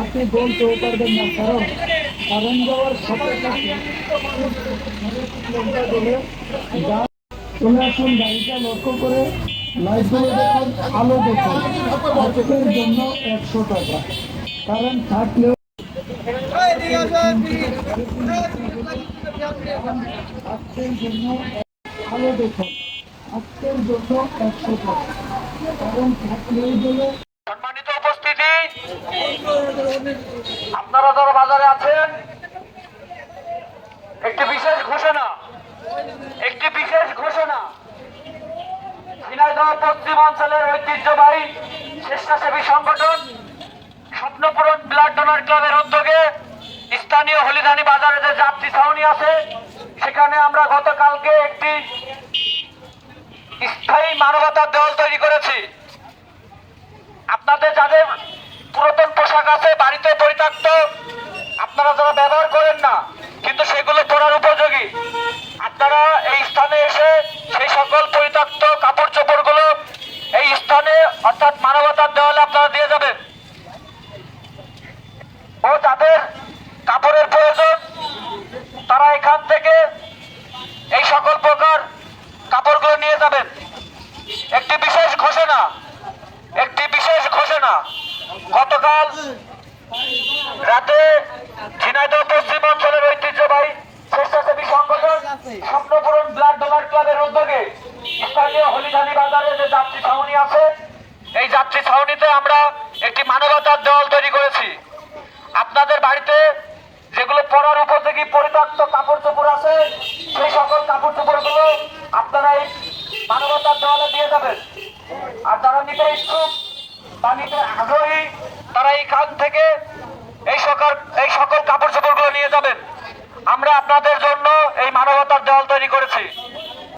আপনি বলতেও পারবেন না, কারণ কারণ যাওয়ার সাথে সাথে চলে গাড়িটা লক্ষ্য করে লাইটগুলো দেখুন, আলো দেখুন জন্য একশো টাকা। কারণ থাকলেও আজকের জন্য একশো টাকা। কারণ বলে সম্মানিত উপস্থিতি। আপনারা যারা বাজারে আছেন, একটি বিশেষ ঘোষণা, একটি বিশেষ ঘোষণা। ঝিনাইদহ পশ্চিম অঞ্চলের ঐতিহ্যবাহী স্বেচ্ছাসেবী সংগঠন স্বপ্নপূরণ ব্লাড ডোনার ক্লাবের উদ্যোগে স্থানীয় হলিধানি বাজারে যে যাত্রী ছাউনি আছে, সেখানে আমরা গতকালকে একটি স্থায়ী মানবতার দেওয়াল তৈরি করেছি। আপনাদের যাদের পুরাতন পোশাক আছে, বাড়িতে পরিত্যক্ত, আপনারা যারা ব্যবহার করেন না, কিন্তু সেগুলো পরার উপযোগী। আপনারা এই স্থানে এসে সেই সকল পরিত্যক্ত কাপড় চোপড়গুলো এই স্থানে, অর্থাৎ মানবতার দেওয়ালে আপনারা দিয়ে যাবেন। ও যাদের কাপড়ের প্রয়োজন, তারা এখান থেকে এই সকল প্রকার কাপড়গুলো নিয়ে যাবেন। একটি বিশেষ ঘোষণা ঘোষণা গতকাল রাতে ঝিনাইদহ পশ্চিম অঞ্চলের ঐতিহ্যবাহী স্বেচ্ছাসেবী সংগঠন স্বপ্নপূরণ ব্লাড ডোনার ক্লাবের উদ্যোগে স্থানীয় হলিধানি বাজারে যে যাত্রী ছাউনি আছে, এই যাত্রী ছাউনিতে আমরা একটি মানবতার দল তৈরি করেছি। আপনাদের বাড়িতে যেগুলো পরার উপযোগী পরিত্যক্ত কাপড় চোপড় আছে, সেই সকল কাপড় চোপড়গুলো আপনারা এই মানবতার দলে দিয়ে যাবেন। আর যারা নিতে ইচ্ছুক আগ্রহী, তারা এই খান থেকে এই সকল এই সকল কাপড় চোপড়গুলো নিয়ে যাবেন। আমরা আপনাদের জন্য এই মানবতার দল তৈরি করেছি।